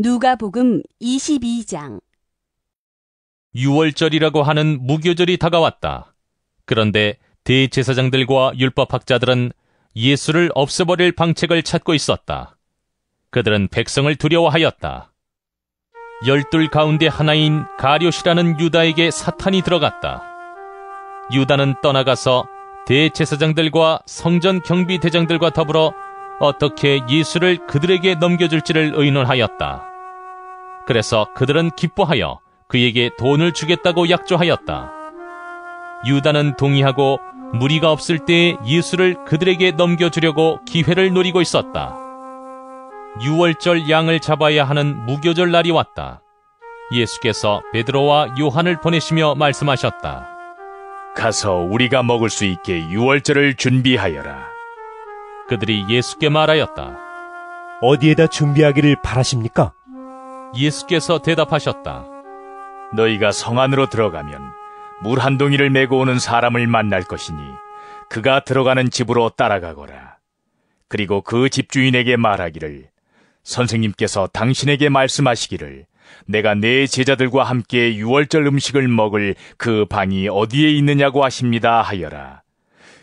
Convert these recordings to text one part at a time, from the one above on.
누가복음 22장 6월절이라고 하는 무교절이 다가왔다. 그런데 대제사장들과 율법학자들은 예수를 없애버릴 방책을 찾고 있었다. 그들은 백성을 두려워하였다. 열둘 가운데 하나인 가룟이라는 유다에게 사탄이 들어갔다. 유다는 떠나가서 대제사장들과 성전 경비대장들과 더불어 어떻게 예수를 그들에게 넘겨줄지를 의논하였다. 그래서 그들은 기뻐하여 그에게 돈을 주겠다고 약조하였다. 유다는 동의하고 무리가 없을 때에 예수를 그들에게 넘겨주려고 기회를 노리고 있었다. 6월절 양을 잡아야 하는 무교절 날이 왔다. 예수께서 베드로와 요한을 보내시며 말씀하셨다. 가서 우리가 먹을 수 있게 유월절을 준비하여라. 그들이 예수께 말하였다. 어디에다 준비하기를 바라십니까? 예수께서 대답하셨다. 너희가 성 안으로 들어가면 물 한 동이를 메고 오는 사람을 만날 것이니 그가 들어가는 집으로 따라가거라. 그리고 그 집주인에게 말하기를 선생님께서 당신에게 말씀하시기를 내가 내 제자들과 함께 유월절 음식을 먹을 그 방이 어디에 있느냐고 하십니다 하여라.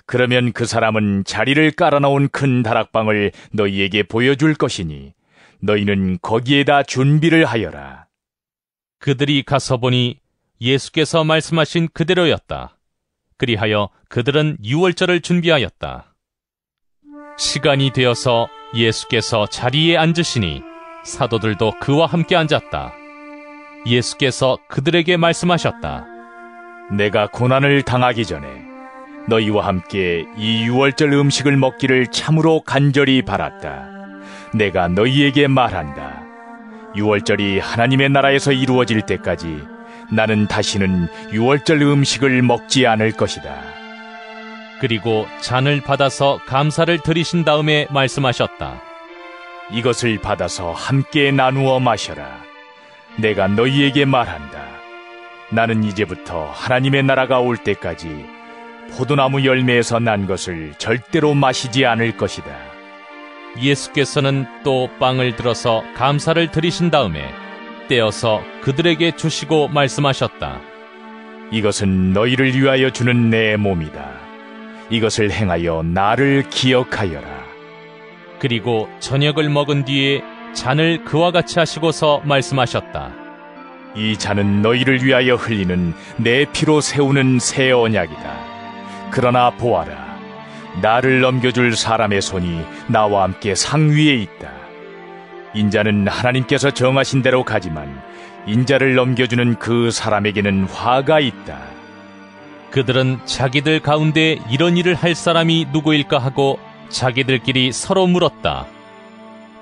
그러면 그 사람은 자리를 깔아놓은 큰 다락방을 너희에게 보여줄 것이니 너희는 거기에다 준비를 하여라. 그들이 가서 보니 예수께서 말씀하신 그대로였다. 그리하여 그들은 유월절을 준비하였다. 시간이 되어서 예수께서 자리에 앉으시니 사도들도 그와 함께 앉았다. 예수께서 그들에게 말씀하셨다. 내가 고난을 당하기 전에 너희와 함께 이 유월절 음식을 먹기를 참으로 간절히 바랐다. 내가 너희에게 말한다. 유월절이 하나님의 나라에서 이루어질 때까지 나는 다시는 유월절 음식을 먹지 않을 것이다. 그리고 잔을 받아서 감사를 드리신 다음에 말씀하셨다. 이것을 받아서 함께 나누어 마셔라. 내가 너희에게 말한다. 나는 이제부터 하나님의 나라가 올 때까지 포도나무 열매에서 난 것을 절대로 마시지 않을 것이다. 예수께서는 또 빵을 들어서 감사를 드리신 다음에 떼어서 그들에게 주시고 말씀하셨다. 이것은 너희를 위하여 주는 내 몸이다. 이것을 행하여 나를 기억하여라. 그리고 저녁을 먹은 뒤에 잔을 그와 같이 하시고서 말씀하셨다. 이 잔은 너희를 위하여 흘리는 내 피로 세우는 새 언약이다. 그러나 보아라. 나를 넘겨줄 사람의 손이 나와 함께 상위에 있다. 인자는 하나님께서 정하신 대로 가지만 인자를 넘겨주는 그 사람에게는 화가 있다. 그들은 자기들 가운데 이런 일을 할 사람이 누구일까 하고 자기들끼리 서로 물었다.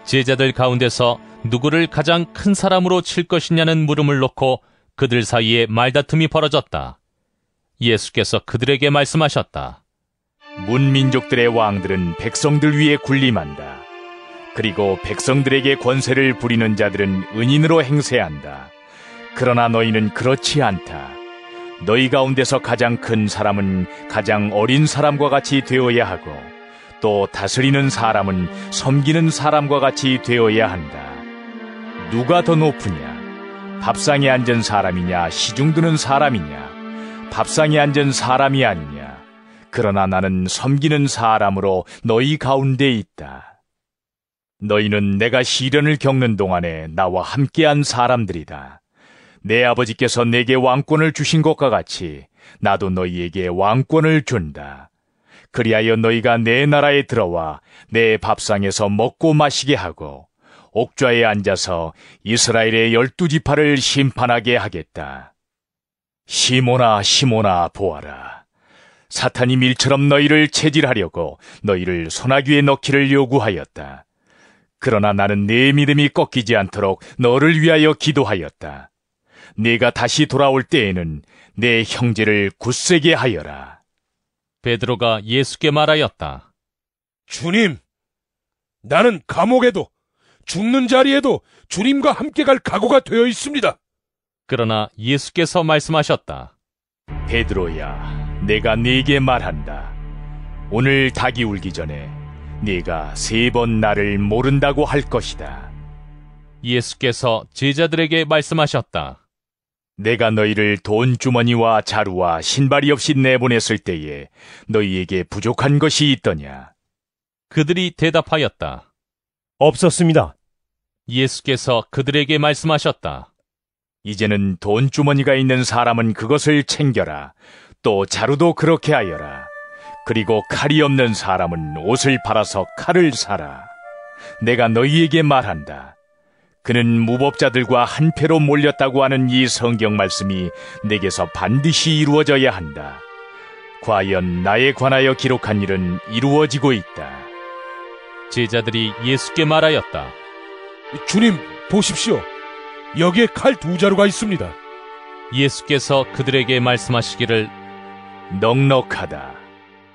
제자들 가운데서 누구를 가장 큰 사람으로 칠 것이냐는 물음을 놓고 그들 사이에 말다툼이 벌어졌다. 예수께서 그들에게 말씀하셨다. 문민족들의 왕들은 백성들 위에 군림한다. 그리고 백성들에게 권세를 부리는 자들은 은인으로 행세한다. 그러나 너희는 그렇지 않다. 너희 가운데서 가장 큰 사람은 가장 어린 사람과 같이 되어야 하고 또 다스리는 사람은 섬기는 사람과 같이 되어야 한다. 누가 더 높으냐? 밥상에 앉은 사람이냐? 시중 드는 사람이냐? 밥상에 앉은 사람이 아니냐? 그러나 나는 섬기는 사람으로 너희 가운데 있다. 너희는 내가 시련을 겪는 동안에 나와 함께한 사람들이다. 내 아버지께서 내게 왕권을 주신 것과 같이 나도 너희에게 왕권을 준다. 그리하여 너희가 내 나라에 들어와 내 밥상에서 먹고 마시게 하고 옥좌에 앉아서 이스라엘의 열두 지파를 심판하게 하겠다. 시모나 시모나 보아라. 사탄이 밀처럼 너희를 체질하려고 너희를 소나귀에 넣기를 요구하였다. 그러나 나는 내 믿음이 꺾이지 않도록 너를 위하여 기도하였다. 네가 다시 돌아올 때에는 내 형제를 굳세게 하여라. 베드로가 예수께 말하였다. 주님, 나는 감옥에도 죽는 자리에도 주님과 함께 갈 각오가 되어 있습니다. 그러나 예수께서 말씀하셨다. 베드로야, 내가 네게 말한다. 오늘 닭이 울기 전에 네가 세 번 나를 모른다고 할 것이다. 예수께서 제자들에게 말씀하셨다. 내가 너희를 돈 주머니와 자루와 신발이 없이 내보냈을 때에 너희에게 부족한 것이 있더냐? 그들이 대답하였다. 없었습니다. 예수께서 그들에게 말씀하셨다. 이제는 돈 주머니가 있는 사람은 그것을 챙겨라. 또 자루도 그렇게 하여라. 그리고 칼이 없는 사람은 옷을 팔아서 칼을 사라. 내가 너희에게 말한다. 그는 무법자들과 한패로 몰렸다고 하는 이 성경 말씀이 내게서 반드시 이루어져야 한다. 과연 나에 관하여 기록한 일은 이루어지고 있다. 제자들이 예수께 말하였다. 주님, 보십시오. 여기에 칼 두 자루가 있습니다. 예수께서 그들에게 말씀하시기를 넉넉하다.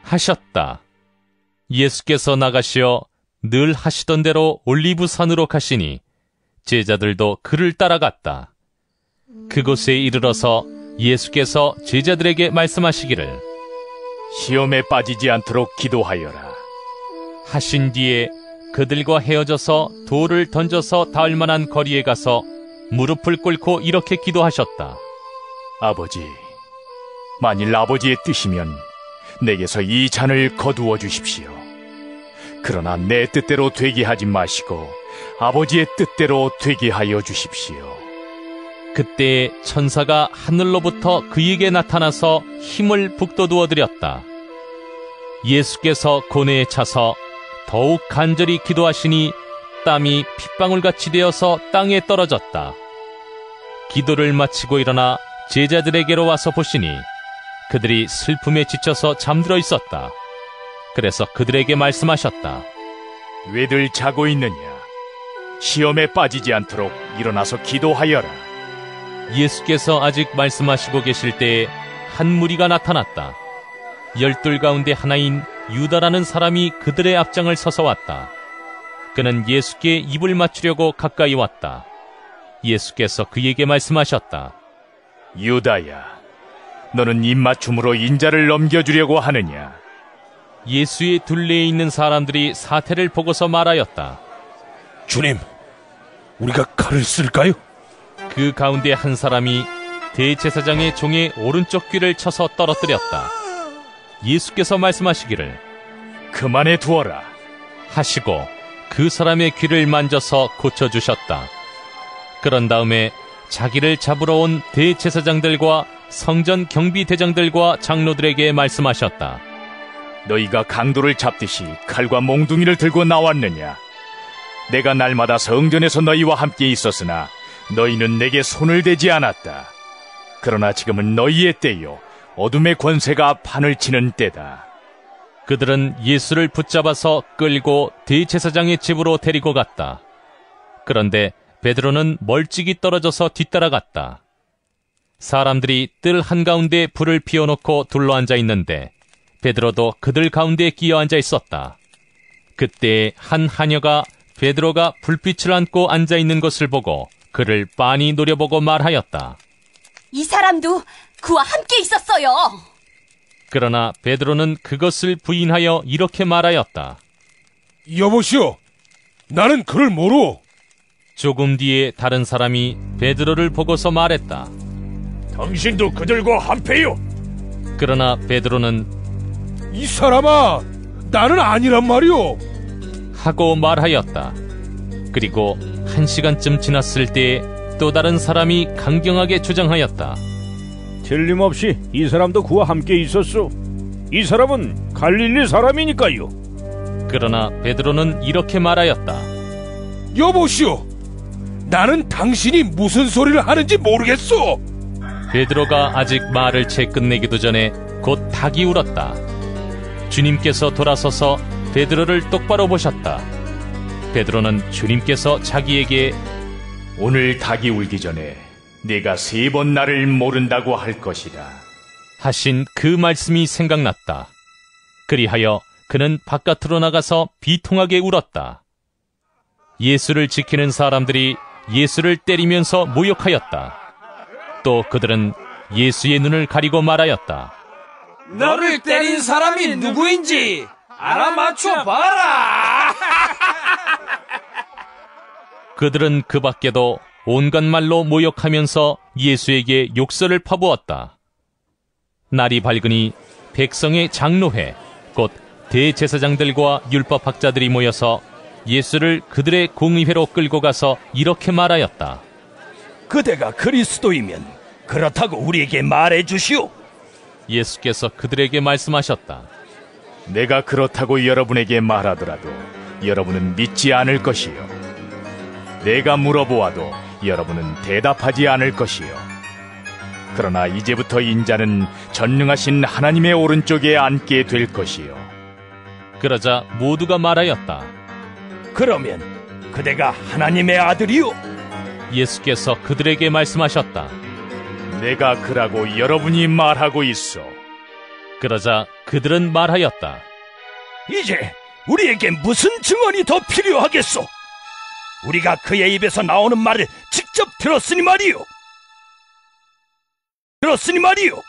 하셨다. 예수께서 나가시어 늘 하시던 대로 올리브 산으로 가시니 제자들도 그를 따라갔다. 그곳에 이르러서 예수께서 제자들에게 말씀하시기를 시험에 빠지지 않도록 기도하여라. 하신 뒤에 그들과 헤어져서 돌을 던져서 닿을 만한 거리에 가서 무릎을 꿇고 이렇게 기도하셨다. 아버지, 만일 아버지의 뜻이면 내게서 이 잔을 거두어 주십시오. 그러나 내 뜻대로 되게 하지 마시고 아버지의 뜻대로 되게 하여 주십시오. 그때 천사가 하늘로부터 그에게 나타나서 힘을 북돋우어 드렸다. 예수께서 고뇌에 차서 더욱 간절히 기도하시니 땀이 핏방울같이 되어서 땅에 떨어졌다. 기도를 마치고 일어나 제자들에게로 와서 보시니 그들이 슬픔에 지쳐서 잠들어 있었다. 그래서 그들에게 말씀하셨다. 왜들 자고 있느냐? 시험에 빠지지 않도록 일어나서 기도하여라. 예수께서 아직 말씀하시고 계실 때에 한 무리가 나타났다. 열둘 가운데 하나인 유다라는 사람이 그들의 앞장을 서서 왔다. 그는 예수께 입을 맞추려고 가까이 왔다. 예수께서 그에게 말씀하셨다. 유다야, 너는 입맞춤으로 인자를 넘겨주려고 하느냐? 예수의 둘레에 있는 사람들이 사태를 보고서 말하였다. 주님, 우리가 칼을 쓸까요? 그 가운데 한 사람이 대제사장의 종의 오른쪽 귀를 쳐서 떨어뜨렸다. 예수께서 말씀하시기를 그만해 두어라. 하시고 그 사람의 귀를 만져서 고쳐주셨다. 그런 다음에 자기를 잡으러 온 대제사장들과 성전 경비대장들과 장로들에게 말씀하셨다. 너희가 강도를 잡듯이 칼과 몽둥이를 들고 나왔느냐? 내가 날마다 성전에서 너희와 함께 있었으나 너희는 내게 손을 대지 않았다. 그러나 지금은 너희의 때요. 어둠의 권세가 판을 치는 때다. 그들은 예수를 붙잡아서 끌고 대제사장의 집으로 데리고 갔다. 그런데 베드로는 멀찍이 떨어져서 뒤따라갔다. 사람들이 뜰 한가운데 불을 피워놓고 둘러앉아 있는데 베드로도 그들 가운데 끼어 앉아 있었다. 그때 한 하녀가 베드로가 불빛을 안고 앉아 있는 것을 보고 그를 빤히 노려보고 말하였다. 이 사람도 그와 함께 있었어요. 그러나 베드로는 그것을 부인하여 이렇게 말하였다. 여보시오, 나는 그를 모르오. 조금 뒤에 다른 사람이 베드로를 보고서 말했다. 당신도 그들과 한패요. 그러나 베드로는 이 사람아, 나는 아니란 말이오. 하고 말하였다. 그리고 한 시간쯤 지났을 때 또 다른 사람이 강경하게 주장하였다. 틀림없이 이 사람도 그와 함께 있었소. 이 사람은 갈릴리 사람이니까요. 그러나 베드로는 이렇게 말하였다. 여보시오, 나는 당신이 무슨 소리를 하는지 모르겠소. 베드로가 아직 말을 채 끝내기도 전에 곧 닭이 울었다. 주님께서 돌아서서 베드로를 똑바로 보셨다. 베드로는 주님께서 자기에게 오늘 닭이 울기 전에 네가 세 번 나를 모른다고 할 것이다. 하신 그 말씀이 생각났다. 그리하여 그는 바깥으로 나가서 비통하게 울었다. 예수를 지키는 사람들이 예수를 때리면서 모욕하였다. 또 그들은 예수의 눈을 가리고 말하였다. 너를 때린 사람이 누구인지 알아맞혀 봐라. 그들은 그 밖에도 온갖 말로 모욕하면서 예수에게 욕설을 퍼부었다. 날이 밝으니 백성의 장로회, 곧 대제사장들과 율법학자들이 모여서 예수를 그들의 공의회로 끌고 가서 이렇게 말하였다. 그대가 그리스도이면 그렇다고 우리에게 말해 주시오. 예수께서 그들에게 말씀하셨다. 내가 그렇다고 여러분에게 말하더라도 여러분은 믿지 않을 것이요. 내가 물어보아도 여러분은 대답하지 않을 것이요. 그러나 이제부터 인자는 전능하신 하나님의 오른쪽에 앉게 될 것이요. 그러자 모두가 말하였다. 그러면 그대가 하나님의 아들이오. 예수께서 그들에게 말씀하셨다. 내가 그라고 여러분이 말하고 있어. 그러자 그들은 말하였다. 이제 우리에게 무슨 증언이 더 필요하겠소? 우리가 그의 입에서 나오는 말을 직접 들었으니 말이오. 들었으니 말이오.